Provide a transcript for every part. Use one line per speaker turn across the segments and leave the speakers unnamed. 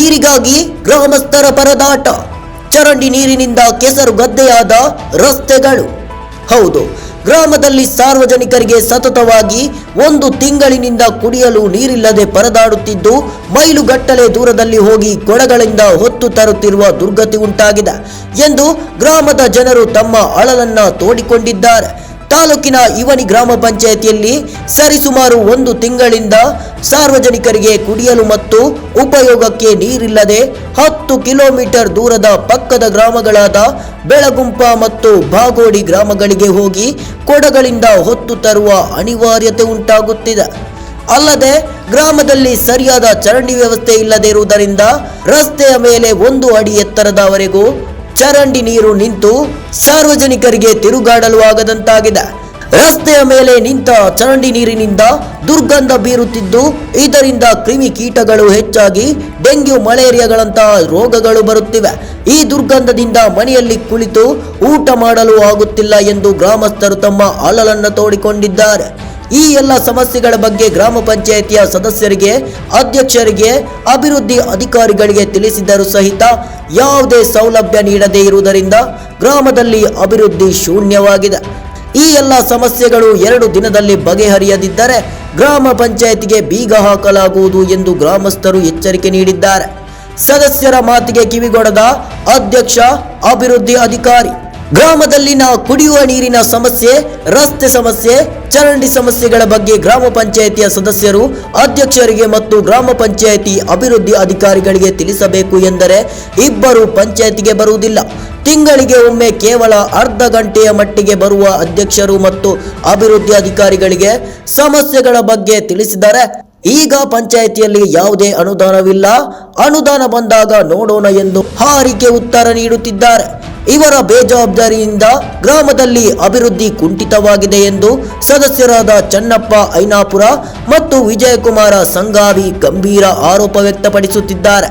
ನೀರಿಗಾಗಿ ಗ್ರಾಮಸ್ಥರ ಪರದಾಟ. ಚರಂಡಿ ನೀರಿನಿಂದ ಕೆಸರು ಗದ್ದೆಯಾದ ರಸ್ತೆಗಳು. ಹೌದು, ಗ್ರಾಮದಲ್ಲಿ ಸಾರ್ವಜನಿಕರಿಗೆ ಸತತವಾಗಿ ಒಂದು ತಿಂಗಳಿನಿಂದ ಕುಡಿಯಲು ನೀರಿಲ್ಲದೆ ಪರದಾಡುತ್ತಿದ್ದು, ಮೈಲುಗಟ್ಟಲೆ ದೂರದಲ್ಲಿ ಹೋಗಿ ಕೊಳಗಳಿಂದ ಹೊತ್ತು ತರುತ್ತಿರುವ ದುರ್ಗತಿ ಉಂಟಾಗಿದೆ ಎಂದು ಗ್ರಾಮದ ಜನರು ತಮ್ಮ ಅಳಲನ್ನ ತೋಡಿಕೊಂಡಿದ್ದಾರೆ. ತಾಲೂಕಿನ ಇವನಿ ಗ್ರಾಮ ಪಂಚಾಯಿತಿಯಲ್ಲಿ ಸರಿಸುಮಾರು ಒಂದು ತಿಂಗಳಿಂದ ಸಾರ್ವಜನಿಕರಿಗೆ ಕುಡಿಯಲು ಮತ್ತು ಉಪಯೋಗಕ್ಕೆ ನೀರಿಲ್ಲದೆ ಹತ್ತು ಕಿಲೋಮೀಟರ್ ದೂರದ ಪಕ್ಕದ ಗ್ರಾಮಗಳಾದ ಬೆಳಗುಂಪ ಮತ್ತು ಬಾಗೋಡಿ ಗ್ರಾಮಗಳಿಗೆ ಹೋಗಿ ಕೊಡಗಳಿಂದ ಹೊತ್ತು ತರುವ ಅನಿವಾರ್ಯತೆ ಉಂಟಾಗುತ್ತಿದೆ. ಅಲ್ಲದೆ ಗ್ರಾಮದಲ್ಲಿ ಸರಿಯಾದ ಚರಂಡಿ ವ್ಯವಸ್ಥೆ ಇಲ್ಲದೆ ಇರುವುದರಿಂದ ರಸ್ತೆಯ ಮೇಲೆ ಒಂದು ಅಡಿ ಎತ್ತರದವರೆಗೂ ಚರಂಡಿ ನೀರು ನಿಂತು ಸಾರ್ವಜನಿಕರಿಗೆ ತಿರುಗಾಡಲು ಆಗದಂತಾಗಿದೆ ರಸ್ತೆಯ ಮೇಲೆ ನಿಂತ ಚರಂಡಿ ನೀರಿನಿಂದ ದುರ್ಗಂಧ ಬೀರುತ್ತಿದ್ದು, ಇದರಿಂದ ಕ್ರಿಮಿ ಕೀಟಗಳು ಹೆಚ್ಚಾಗಿ ಡೆಂಗ್ಯೂ ಮಲೇರಿಯಾಗಳಂತಹ ರೋಗಗಳು ಬರುತ್ತಿವೆ. ಈ ದುರ್ಗಂಧದಿಂದ ಮನೆಯಲ್ಲಿ ಕುಳಿತು ಊಟ ಮಾಡಲು ಆಗುತ್ತಿಲ್ಲ ಎಂದು ಗ್ರಾಮಸ್ಥರು ತಮ್ಮ ಅಲಲನ್ನು ತೋಡಿಕೊಂಡಿದ್ದಾರೆ. ಈ ಎಲ್ಲ ಸಮಸ್ಯೆಗಳ ಬಗ್ಗೆ ಗ್ರಾಮ ಪಂಚಾಯಿತಿಯ ಸದಸ್ಯರಿಗೆ, ಅಧ್ಯಕ್ಷರಿಗೆ, ಅಭಿವೃದ್ಧಿ ಅಧಿಕಾರಿಗಳಿಗೆ ತಿಳಿಸಿದರೂ ಸಹಿತ ಯಾವುದೇ ಸೌಲಭ್ಯ ನೀಡದೇ ಇರುವುದರಿಂದ ಗ್ರಾಮದಲ್ಲಿ ಅಭಿವೃದ್ಧಿ ಶೂನ್ಯವಾಗಿದೆ. ಈ ಎಲ್ಲ ಸಮಸ್ಯೆಗಳು ಎರಡು ದಿನದಲ್ಲಿ ಬಗೆಹರಿಯದಿದ್ದರೆ ಗ್ರಾಮ ಪಂಚಾಯತಿಗೆ ಬೀಗ ಹಾಕಲಾಗುವುದು ಎಂದು ಗ್ರಾಮಸ್ಥರು ಎಚ್ಚರಿಕೆ ನೀಡಿದ್ದಾರೆ. ಸದಸ್ಯರ ಮಾತಿಗೆ ಕಿವಿಗೊಡದ ಅಧ್ಯಕ್ಷ, ಅಭಿವೃದ್ಧಿ ಅಧಿಕಾರಿ. ಗ್ರಾಮದಲ್ಲಿನ ಕುಡಿಯುವ ನೀರಿನ ಸಮಸ್ಯೆ, ರಸ್ತೆ ಸಮಸ್ಯೆ, ಚರಂಡಿ ಸಮಸ್ಯೆಗಳ ಬಗ್ಗೆ ಗ್ರಾಮ ಪಂಚಾಯಿತಿಯ ಸದಸ್ಯರು, ಅಧ್ಯಕ್ಷರಿಗೆ ಮತ್ತು ಗ್ರಾಮ ಪಂಚಾಯಿತಿ ಅಭಿವೃದ್ಧಿ ಅಧಿಕಾರಿಗಳಿಗೆ ತಿಳಿಸಬೇಕು ಎಂದರೆ ಇಬ್ಬರು ಪಂಚಾಯಿತಿಗೆ ಬರುವುದಿಲ್ಲ. ತಿಂಗಳಿಗೆ ಒಮ್ಮೆ ಕೇವಲ ಅರ್ಧ ಗಂಟೆಯ ಮಟ್ಟಿಗೆ ಬರುವ ಅಧ್ಯಕ್ಷರು ಮತ್ತು ಅಭಿವೃದ್ಧಿ ಅಧಿಕಾರಿಗಳಿಗೆ ಸಮಸ್ಯೆಗಳ ಬಗ್ಗೆ ತಿಳಿಸಿದರೆ ಈಗ ಪಂಚಾಯಿತಿಯಲ್ಲಿ ಯಾವುದೇ ಅನುದಾನವಿಲ್ಲ. ಅನುದಾನ ಬಂದಾಗ ನೋಡೋಣ ಎಂದು ಹಾರಿಕೆ ಉತ್ತರ ನೀಡುತ್ತಿದ್ದಾರೆ. ಇವರ ಬೇಜವಾಬ್ದಾರಿಯಿಂದ ಗ್ರಾಮದಲ್ಲಿ ಅಭಿವೃದ್ಧಿ ಕುಂಠಿತವಾಗಿದೆ ಎಂದು ಸದಸ್ಯರಾದ ಚನ್ನಪ್ಪ ಐನಾಪುರ ಮತ್ತು ವಿಜಯಕುಮಾರ ಸಂಗಾವಿ ಗಂಭೀರ ಆರೋಪ ವ್ಯಕ್ತಪಡಿಸುತ್ತಿದ್ದಾರೆ.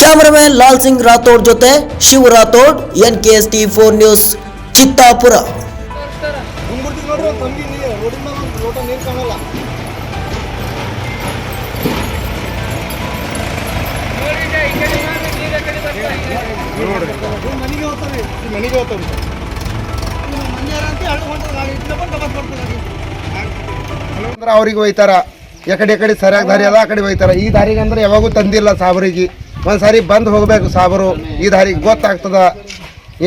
ಕ್ಯಾಮರಾಮನ್ ಲಾಲ್ ಸಿಂಗ್ ರಾಥೋಡ್ ಜೊತೆ Shiva Rathod N K S T four news Chittapur
ಬರ್ತದೆ ಗಾಡಿ
ಅಂದ್ರೆ ಅವ್ರಿಗೆ ಹೋಯ್ತಾರ. ಎಕಡೆ ಎಕಡೆ ಸರಿಯಾಗಿ ದಾರಿ ಅದ ಆ ಕಡೆ ಹೋಯ್ತಾರ. ಈ ದಾರಿಗೆ ಅಂದ್ರೆ ಯಾವಾಗೂ ತಂದಿಲ್ಲ ಸಾಬರಿಗೆ. ಒಂದ್ಸಾರಿ ಬಂದು ಹೋಗ್ಬೇಕು ಸಾಬರು. ಈ ದಾರಿಗೆ ಗೊತ್ತಾಗ್ತದ.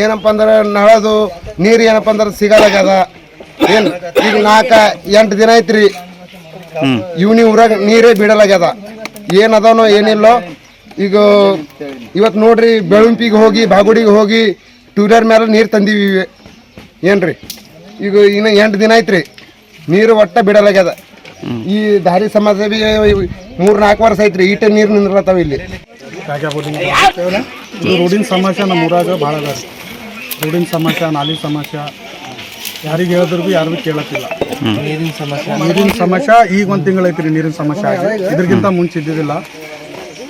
ಏನಪ್ಪ ಅಂದ್ರೆ ನಳದು ನೀರು ಏನಪ್ಪ ಅಂದ್ರೆ ಸಿಗಲಾಗ್ಯದ. ಏನು ಈಗ ನಾಲ್ಕ ಎಂಟು ದಿನ ಐತ್ರಿ. ಇವ್ನಿ ಊರಾಗ ನೀರೇ ಬಿಡಲಾಗ್ಯದ. ಏನದನೋ ಅದಾನೋ ಏನಿಲ್ಲೋ. ಈಗ ಇವತ್ತು ನೋಡ್ರಿ ಬೆಳುಂಪಿಗೆ ಹೋಗಿ ಬಾಗುಡಿಗೆ ಹೋಗಿ ಟೂ ವೀಲರ್ ಮೇಲೆ ನೀರು ತಂದೀವಿ ಏನ್ರಿ? ಈಗ ಇನ್ನು ಎಂಟು ದಿನ ಐತ್ರಿ ನೀರು ಒಟ್ಟ ಬಿಡಲಾಗ್ಯದ. ಈ ದಾರಿ ಸಮಸ್ಯೆ ಬಿ ಮೂರು ನಾಲ್ಕು ವರ್ಷ ಐತ್ರಿ ಈಟ ನೀರು ನಿಂದ್ರತಾವ ಇಲ್ಲಿ.
ಇದು ರೋಡಿನ ಸಮಸ್ಯೆ ನಮ್ಮ ಊರಾಗ ಭಾಳ ಅದ ರೀ. ರೋಡಿನ ಸಮಸ್ಯೆ ನಾಲಿ ಸಮಸ್ಯೆ ಯಾರಿಗೆ ಹೇಳಿದ್ರು ಭೀ ಯಾರು ಭೀ ಕೇಳತ್ತಿಲ್ಲ. ನೀರಿನ ಸಮಸ್ಯೆ ನೀರಿನ ಸಮಸ್ಯೆ ಈಗ ಒಂದು ತಿಂಗಳು ಐತ್ರಿ ನೀರಿನ ಸಮಸ್ಯೆ ಆಗಿ. ಇದ್ರಗಿಂತ ಮುಂಚೆ ಇದ್ದಿದ್ದಿಲ್ಲ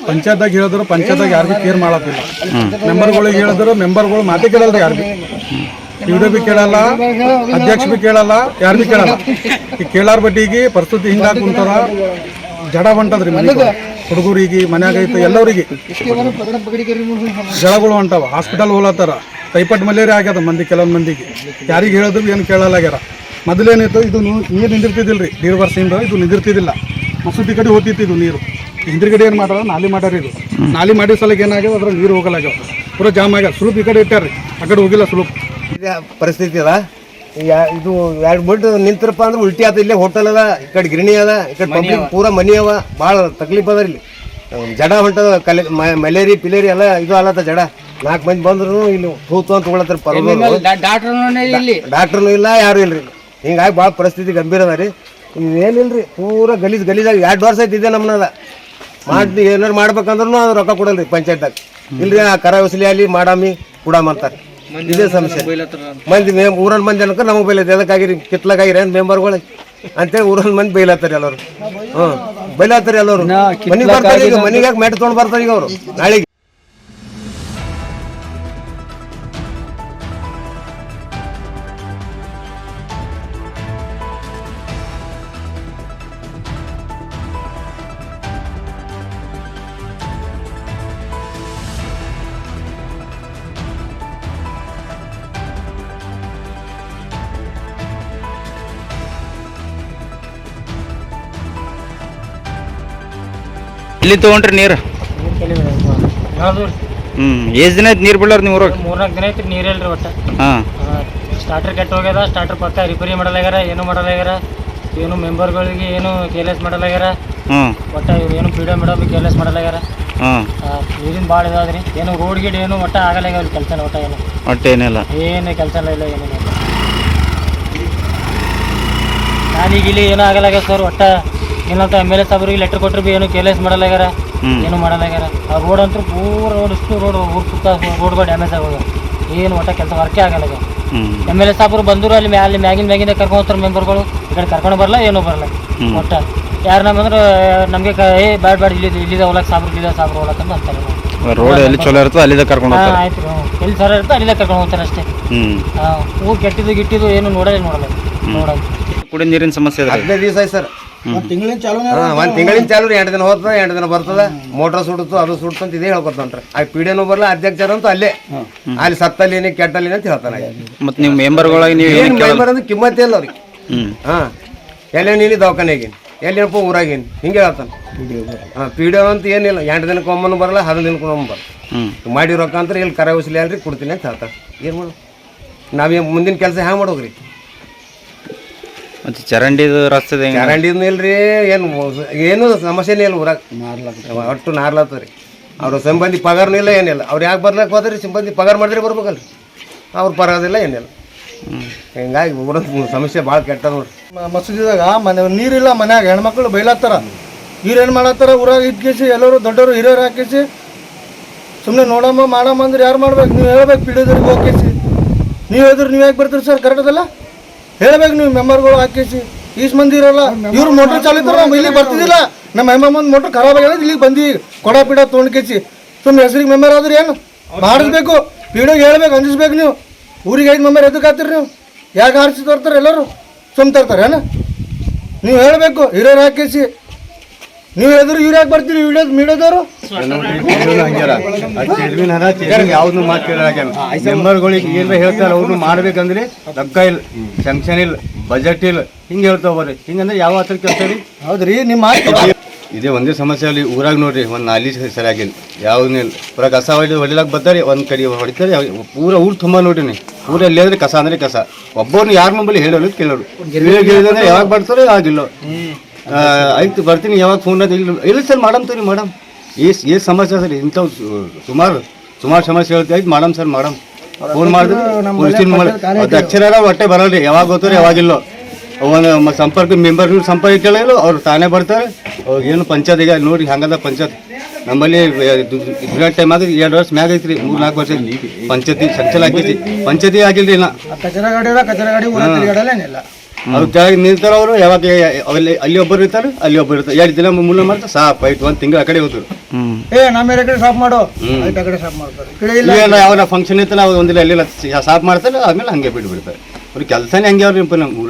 ಪಂಚಾಯತ್ದಾಗ ಹೇಳಿದ್ರು, ಪಂಚಾಯತ್ದಾಗ ಯಾರಿಗೂ ಕೇರ್ ಮಾಡತ್ತಿಲ್ಲ. ಮೆಂಬರ್ಗಳಿಗೆ ಹೇಳಿದ್ರು, ಮೆಂಬರ್ಗಳು ಮಾತೇ ಕೇಳಲ್ರಿ ಯಾರು ಭೀ ಇವ್ರು ಭೀ ಕೇಳಲ್ಲ, ಅಧ್ಯಕ್ಷ ಭೀ ಕೇಳಲ್ಲ, ಯಾರು ಭೀ ಕೇಳಲ್ಲ. ಈ ಕೇಳಾರ ಬಟ್ಟಿಗೆ ಪರಿಸ್ಥಿತಿ ಹಿಂಗಾಗಿ ಕುಂತಾರ ಜಡ ಹೊಂಟದ್ರಿ ಮನೆ ಹುಡುಗರಿಗೆ, ಮನ್ಯಾಗ ಐತೆ ಎಲ್ಲರಿಗೆ ಜಡಗಳು ಹೊಂಟವ, ಹಾಸ್ಪಿಟಲ್ ಹೋಲತ್ತಾರ. ಟೈಫಾಯ್ಡ್ ಮಲೇರಿಯಾ ಆಗ್ಯದ ಮಂದಿ, ಕೆಲವೊಂದು ಮಂದಿಗೆ. ಯಾರಿಗೆ ಹೇಳಿದ್ರು ಏನು ಕೇಳಲಾಗ್ಯಾರ ಮೊದಲೇನಿತ್ತು ಇದು ನೀರು ನಿಂದಿರ್ತಿದ್ದಿಲ್ಲ ರೀ ನೀರು ವರ್ಷದಿಂದ ಇದು ನಿಂದಿರ್ತಿದ್ದಿಲ್ಲ. ಮಸೂತಿ ಕಡೆ ಹೋಗ್ತಿತ್ತು ಇದು ನೀರು. ಹಿಂದ್ರಗಡೆ ಏನು ಮಾಡ್ಯಾರ? ನಾಲಿ ಮಾಡ್ಯಾರ ಇದು. ನಾಲಿ ಮಾಡಿದ ಸಲಕ್ಕೆ ಏನಾಗ್ಯದ ಅದ್ರಾಗ ನೀರು ಹೋಗಲಾಗ್ಯಾವ. ಪೂರ ಜಾಮ್ ಆಗ್ಯಾವ. ಸುಲುಪ್ ಈ ಕಡೆ ಇಟ್ಟಾರ್ರಿ ಆ ಕಡೆ ಹೋಗಿಲ್ಲ ಸುಲುಪ್
ಇದೇ ಪರಿಸ್ಥಿತಿ ಅದ. ಯಾ- ಇದು ಎರಡು ಬಿಟ್ಟು ನಿಂತಿರಪ್ಪ ಅಂದ್ರೆ ಉಲ್ಟಿ ಆತ. ಇಲ್ಲೇ ಹೋಟೆಲ್ ಅದ ಈ ಕಡೆ ಗಿರಣಿ ಅದ ಈ ಕಡೆ ಪಬ್ಲಿಕ್ ಪೂರ ಮನಿ ಅವ. ಭಾಳ ತಕ್ಲೀಫ್ ಅದ ಇಲ್ಲಿ. ಜಡ ಹೊಂಟದ. ಕಲೆ ಮಲೇರಿ ಪಿಲೇರಿ ಎಲ್ಲ ಇದು ಅಲ್ಲ ಜಡ. ನಾಲ್ಕು ಮಂದಿ ಬಂದ್ರು ಇಲ್ಲಿ ತೂತು ಅಂತ ತೊಗೊಳತ್ತಾರ ಡಾಕ್ಟರ್ನು ಇಲ್ಲ ಯಾರು ಇಲ್ರಿ ಹಿಂಗಾಗಿ ಭಾಳ ಪರಿಸ್ಥಿತಿ ಗಂಭೀರ ಅದ ರೀ. ಏನಿಲ್ರಿ ಪೂರ ಗಲೀಜ್ ಗಲೀಜಾಗಿ. ಎರಡು ವರ್ಷ ಐತಿದೆ ನಮ್ಮನದ ಮಾಡಿ ಏನಾರು ಮಾಡ್ಬೇಕಂದ್ರೂ ಅದು ರೊಕ್ಕ ಕೊಡಲ್ರಿ ಪಂಚಾಯತ್ದಾಗ. ಇಲ್ರಿ ಆ ಕರ ವಸೂಲಿ ಅಲ್ಲಿ ಮಾಡಾಮಿ ಕೊಡಾಮ ಅಂತಾರೆ. ಇದೇ ಸಮಸ್ಯೆ. ಮಂದಿ ಮೇಮ್ ಊರನ್ ಮಂದಿ ಅನ್ಕ ನಮಗೆ ಬೈಲತ್ತೆ ಅದಕ್ಕಾಗಿರಿ ಕಿತ್ಲಾಗಿರಿ ಏನು ಮೆಂಬರ್ಗಳು ಅಂತೇಳಿ ಊರಲ್ಲಿ ಮಂದಿ ಬೈಲತ್ತಾರೆ ಎಲ್ಲರು. ಹ್ಞೂ ಬೈಲತ್ತಾರೆ ಎಲ್ಲರು. ಮನೆಗೆ ಬರ್ತಾರೆ ಈಗ ಯಾಕೆ ಮೆಟ್ ತೊಗೊಂಡು ಬರ್ತಾರೆ ಈಗ ಅವರು? ನಾಳೆಗೆ.
ಇಲ್ಲಿ ತೊಗೊಂಡ್ರಿ ನೀರು. ಹ್ಞೂ ಎಷ್ಟು ದಿನ ಆಯ್ತು ನೀರು ಬಿಡ್ಲಾರ ನೀವು ಊರಾಗ?
ಮೂರ್ನಾಲ್ಕು ದಿನ ಐತ್ರಿ ನೀರ್ ಒಟ್ಟು.
ಹಾಂ.
ಸ್ಟಾರ್ಟರ್ ಕೆಟ್ಟ ಹೋಗ್ಯದ ಸ್ಟಾರ್ಟರ್ ಪಕ್ಕ ರಿಪೇರಿ ಮಾಡಲಾಗ್ಯಾರ ಏನು ಮಾಡಲಾಗ್ಯಾರ ಏನು ಮೆಂಬರ್ಗಳಿಗೆ ಏನು ಕೇರ್ಲೆಸ್ ಮಾಡಲಾಗ್ಯಾರ
ಹ್ಞೂ
ಒಟ್ಟು ಇವ್ರು ಏನು ಡಿ ಮೇಡಮ್ ಕೇರ್ಲೆಸ್ ಮಾಡಲಾಗ್ಯಾರ.
ಹಾಂ.
ನೀರಿನ ಭಾಳ ಇದಾದ್ರಿ. ಏನು ರೋಡ್ ಗಿಡ ಏನು ಒಟ್ಟ ಆಗಲಾಗ್ಯಾವ ಕೆಲಸ ಒಟ್ಟ ಏನು.
ಒಟ್ಟು ಏನಿಲ್ಲ.
ಏನು ಕೆಲಸ ಇಲ್ಲ ಏನಿಲ್ಲ. ನಾನೀಗ ಇಲ್ಲಿ ಏನೂ ಆಗಲಾಗ್ಯಾವ ಸರ್ ಒಟ್ಟ ಏನಂತ ಎಂ ಎಲ್ ಎ ಸಾಬ್ರಿಗೆ ಲೆಟರ್ ಕೊಟ್ಟರು ಬಿ ಏನು ಕೇರ್ಲೆಸ್ ಮಾಡಲಾಗ್ಯಾರ. ಏನು ಮಾಡಲಾಗ್ಯಾರ ಆ ರೋಡ್ ಅಂತೂ ಪೂರ ರೋಡ್ ಇಷ್ಟು ರೋಡ್ ಊರು ಸುತ್ತ ರೋಡ್ಗಳು ಡ್ಯಾಮೇಜ್ ಆಗೋದು. ಏನು ಒಟ್ಟ ಕೆಲಸ ವರ್ಕೇ
ಆಗಲ್ಲ
ಎಂ ಎಲ್ ಎ ಸಾಬ್ರು ಬಂದರು ಅಲ್ಲಿ ಮ್ಯಾಲೆ ಅಲ್ಲಿ ಮ್ಯಾಗಿನ ಮ್ಯಾಗಿಂದ ಕರ್ಕೊಂಡು ಹೋಗ್ತಾರೆ ಮೆಂಬರ್ಗಳು ಈ ಕಡೆ ಕರ್ಕೊಂಡು ಬರಲ್ಲ ಏನೂ ಬರಲ್ಲ. ಒಟ್ಟ ಯಾರು ನಮ್ಮಂದ್ರೆ ನಮಗೆ ಏ ಬ್ಯಾಡ ಬ್ಯಾಡ ಇಲ್ಲಿ ಇಲ್ಲಿದ ಹೋಗ್ಲಕ್ಕೆ ಸಾಬ್ರು ಇಲ್ಲಿದ ಸಾಬ್ರು ಹೋಗ್ಲಕ್ಕೆ ಅಂತ ಅಂತಾರೆ.
ರೋಡ್ ಎಲ್ಲಿ ಚಲೋ ಇರ್ತದೆ ಅಲ್ಲಿಂದ ಕರ್ಕೊಂಡು
ಹಾಂ
ಹೋಗ್ತಾರೆ
ಆಯ್ತು ಎಲ್ಲಿ ಸರ ಇರ್ತದೆ ಅಲ್ಲಿಂದ ಕರ್ಕೊಂಡು ಹೋಗ್ತಾರೆ ಅಷ್ಟೇ.
ಹ್ಞೂ
ಹೂವು ಊರು ಕೆಟ್ಟಿದ್ದು ಗಿಟ್ಟಿದ್ದು ಏನು ನೋಡಲ್ಲ ನೋಡಲ್ಲ. ನೋಡಲ್ಲ.
ಕುಡಿಯೋ ನೀರಿನ ಸಮಸ್ಯೆ
ಹದಿನೈದು ದಿವಸ ಆಯ್ತು ಸರ್.
ತಿಂಗಳಿನ ಚಾಲೂನೇ
ಒಂದು ತಿಂಗಳಿನ ಚಾಲು ರೀ ಎಂಟು ದಿನ ಹೋಗ್ತದೆ ಎಂಟು ದಿನ ಬರ್ತದ ಮೋಟ್ರ್ ಸುಡುತ್ತು ಅದು ಸುಡ್ತು ಅಂತ ಇದೇ ಹೇಳ್ಕೊತಾನ್ರಿ ಆ ಪಿಡಿನೂ ಬರಲ್ಲ ಅಧ್ಯಕ್ಷರಂತೂ ಅಲ್ಲೇ. ಅಲ್ಲಿ ಸತ್ತಲ್ಲಿ ಕೆಟ್ಟಲ್ಲಿ ಅಂತ ಹೇಳ್ತಾನೆ
ಮತ್ತೆ ನೀವು ಮೆಂಬರ್ಗಳಾಗಿ ನೀವು ಏನು
ಮೆಂಬರ್ ಅಂದ್ರೆ ಕಿಮ್ಮತ್ತೇ ಇಲ್ಲ ಅವ್ರಿಗೆ. ಹಾ ಎಲ್ಲೇ ನೀನು ದವಾಖಾನೆಗೇನು ಎಲ್ಲೇನಪ್ಪ ಊರಾಗೇನು ಹಿಂಗೆ ಹೇಳ್ತಾನೆ. ಹಾಂ ಪಿ ಡಿ ಅಂತ ಏನಿಲ್ಲ ಎಂಟು ದಿನಕ್ಕೆ ಒಮ್ಮನು ಬರಲ್ಲ ಹದಿನೈದು ದಿನಕ್ಕೆ ಒಮ್ಮೆ ಬರಲ್ಲ. ಮಾಡಿ ರೊಕ್ಕ ಅಂತ ಇಲ್ಲಿ ಕರೆ ಉಸಿಲಿ ಅಲ್ರಿ ಕೊಡ್ತೀನಿ ಅಂತ ಹೇಳ್ತಾರೆ ಏನು ಮಾಡು ನಾವೇನು ಮುಂದಿನ ಕೆಲಸ ಹ್ಯಾಂಗ ಮಾಡೋಗ್ರಿ
ಮತ್ತು ಚರಂಡಿದು ರಸ್ತೆ ಚರಂಡಿ
ಚರಂಡಿನೂ ಇಲ್ರಿ ಏನು ಏನು ಸಮಸ್ಯೆನೇ ಇಲ್ಲ ಊರಾಗ. ಒಟ್ಟು ನಾರ್ಲತ್ತ ರೀ. ಅವ್ರ ಸಂಬಂಧಿ ಪಗಾರನೂ ಇಲ್ಲ ಏನಿಲ್ಲ. ಅವ್ರು ಯಾಕೆ ಬರ್ಲಕ್ಕೆ ಹೋದ್ರಿ? ಸಿಬ್ಬಂದಿ ಪಗಾರ ಮಾಡಿದ್ರೆ ಬರ್ಬೇಕಲ್ರಿ. ಅವ್ರು ಬರೋದಿಲ್ಲ ಏನಿಲ್ಲ. ಹಿಂಗಾಗಿ ಊರ ಸಮಸ್ಯೆ ಭಾಳ ಕೆಟ್ಟ ನೋಡ್ರಿ.
ಮಸೀದಿದಾಗ ಮನೆ ನೀರಿಲ್ಲ ಮನ್ಯಾಗ ಹೆಣ್ಮಕ್ಳು ಬೈಲಾತ್ತಾರ. ಇವ್ರು ಏನು ಮಾಡತ್ತಾರ ಊರಾಗ ಇದ್ಕೇಸಿ ಎಲ್ಲರೂ ದೊಡ್ಡವರು ಹಿರಿಯರು ಹಾಕಿಸಿ. ಸುಮ್ಮನೆ ನೋಡಮ್ಮ ಮಾಡಮ್ಮ ಅಂದ್ರೆ ಯಾರು ಮಾಡ್ಬೇಕು? ನೀವು ಹೇಳ್ಬೇಕು ಪಿಡಿಯೋದ್ರಿಗೆ ಹೋಗಿಸಿ ನೀವು ಹೇಳಿದ್ರೆ ನೀವು ಯಾಕೆ ಬರ್ತೀರಿ ಸರ್ ಕರೆಕ್ಟ್ ಅದಲ್ಲ ಹೇಳ್ಬೇಕು ನೀವು ಮೆಂಬರ್ಗಳು ಹಾಕಿಸಿ. ಈಸ್ ಮಂದಿ ಇರಲ್ಲ. ಇವ್ರು ಮೋಟರ್ ಚಾಲಿದ್ರು ನಮ್ಮ ಇಲ್ಲಿಗೆ ಬರ್ತಿದ್ದಿಲ್ಲ. ನಮ್ಮ ಮೆಂಬರ್ ಮೋಟರ್ ಖರಾಬ್ ಆಗ್ಯದ ಇಲ್ಲಿಗೆ ಬಂದು ಕೊಡ ಪಿಡ ತೊಗೊಂಡ್ಕೇಸಿ ಸುಮ್ಮನೆ ಹೆಸರಿಗೆ ಮೆಂಬರ್ ಆದ್ರೆ ಏನು? ಮಾಡಿಸ್ಬೇಕು. ಪಿಡಿಯೋಗೆ ಹೇಳ್ಬೇಕು ಅಂಜಿಸ್ಬೇಕು ನೀವು. ಊರಿಗೆ ಐದು ಮೆಂಬರ್ ಎದಕ್ಕೆ ಹಾಕ್ತೀರಿ ನೀವು? ಯಾಕೆ ಆರಿಸಿ ತರ್ತಾರೆ ಎಲ್ಲರೂ? ಸುಮ್ಮ ತರ್ತಾರೆ ಏನು? ನೀವು ಹೇಳಬೇಕು ಹಿರಿಯರು ಹಾಕಿಸಿ. ನೀವು ಹೇಳಿದ್ರು ಇವ್ರು ಯಾಕೆ ಬರ್ತೀರಿ? ವಿಡಿಯೋ ಮೀಡಿಯೋದವರು
ಯಾವ್ದು ಮಾತು ಕೇಳಾಗ್ಯಾನ ಮೆಂಬರ್ಗಳಿಗೆ ಏನ್ರ ಹೇಳ್ತಾರೆ ಅವ್ರು ಮಾಡ್ಬೇಕಂದ್ರೆ ರೊಕ್ಕ ಇಲ್ಲ. ಸ್ಯಾಂಕ್ಷನ್ ಇಲ್ಲ ಬಜೆಟ್ ಇಲ್ಲ. ಹಿಂಗೆ ಹೇಳ್ತಾವ ಬರ್ರಿ ಹಿಂಗಂದ್ರೆ ಯಾವ ಹತ್ರ ಕೆಲಸ ರೀ?
ಹೌದ್ರಿ ನಿಮ್ಮ ಮಾತು
ಇದೇ ಒಂದೇ ಸಮಸ್ಯೆ ಅಲ್ಲಿ ಊರಾಗ ನೋಡ್ರಿ ಒಂದು ನಾಲಿ ಸರಿಯಾಗಿಲ್ಲ ಯಾವ್ದು ಇಲ್ಲ. ಪೂರ ಕಸ ಹೊಡಿ ಹೊಡಿಲಾಕ್ ಬರ್ತಾರೆ ಒಂದು ಕಡೆ ಹೊಡಿತಾರೆ ಪೂರ ಊರು ತುಂಬ ನೋಡ್ರಿ ಊರ ಎಲ್ಲಿ ಅಂದ್ರೆ ಕಸ ಅಂದ್ರೆ ಕಸ. ಒಬ್ಬರನ್ನ ಯಾರ ಮೊಬೈಲ್ ಹೇಳೋದು ಕೇಳೋರು. ಯಾವಾಗ ಬರ್ತಾರೋ ಆಗಿಲ್ಲ. ಆಯ್ತು ಬರ್ತೀನಿ ಯಾವಾಗ ಫೋನ್ ಇಲ್ಲ. ಇಲ್ಲ ಸರ್ ಮಾಡಮ್ ತೋರಿ ಮಾಡಮ್ ಏಸ್ ಏಸ್ ಸಮಸ್ಯೆ ಸರ್ ಇಂಥವು ಸುಮಾರು ಸುಮಾರು ಸಮಸ್ಯೆ ಹೇಳ್ತೀವಿ ಆಯ್ತು ಮಾಡಮ್ ಸರ್ ಮಾಡಮ್ ಫೋನ್ ಮಾಡಿದ್ರೆ ಪೊಲೀಸಿನ ಮಾಡಿ ಅದು ಅಕ್ಷರ ಹೊಟ್ಟೆ ಬರಲ್ರಿ ಯಾವಾಗ ಗೊತ್ತಾರ ಯಾವಾಗಿಲ್ಲೋ. ಒಂದು ಮ- ಸಂಪರ್ಕ ಮೆಂಬರ್ ಸಂಪರ್ಕ ಕೇಳಿಲ್ಲ ಅವ್ರು ತಾನೇ ಬರ್ತಾರೆ. ಅವ್ರಿಗೆ ಏನು ಪಂಚಾಯತ್ ಈಗ ನೋಡಿ ಹಂಗದ ಪಂಚಾಯತ್. ನಮ್ಮಲ್ಲಿ ಬಿರಾಟ್ ಟೈಮ್ ಆದ್ರೆ ಎರಡು ವರ್ಷ ಮ್ಯಾಗ ಐತ್ರಿ ಮೂರು ನಾಲ್ಕು ವರ್ಷ ಪಂಚಾಯತಿ ಸಂಚಲ ಹಾಕೈತಿ ಪಂಚಾಯತಿ ಆಗಿಲ್ರಿ ನಾ
ಕಚರ ಗಾಡಿ ಇಲ್ಲ ಕಚರ ಗಾಡಿ ಏನಿಲ್ಲ
ಅವ್ರು ಕೆಳಗೆ ನಿಲ್ತಾರ ಅವರು ಯಾವಾಗ ಅಲ್ಲಿ ಅಲ್ಲಿ ಒಬ್ಬರು ಇರ್ತಾರೆ ಅಲ್ಲಿ ಒಬ್ಬರು ಇರ್ತಾರೆ. ಎರಡು ದಿನ ಮುನ್ನ ಮಾಡ್ತಾರೆ ಸಾಪ್ ಆಯ್ತು ಒಂದು ತಿಂಗಳ ಆ ಕಡೆ ಹೋದ್ರು.
ಏ ನಮ್ಮ ಕಡೆ ಸಾಫ್ ಮಾಡು. ಆಯ್ತು ಆ ಕಡೆ ಸಾಫ್ ಮಾಡ್ತಾರೆ ಈ ಇಲ್ಲ.
ಇಲ್ಲ ಯಾವ ಫಂಕ್ಷನ್ ಇತ್ತಲ್ಲ ಅವ್ರು ಒಂದಿಲ್ಲ ಅಲ್ಲಿ ಸಾಫ್ ಮಾಡ್ತಾರೆ ಆಮೇಲೆ ಹಂಗೆ ಬಿಟ್ಟು ಬಿಡ್ತಾರೆ ಅವ್ರ ಕೆಲಸನೇ ಹಂಗೆ ಅವ್ರಿ ನಮ್ಮ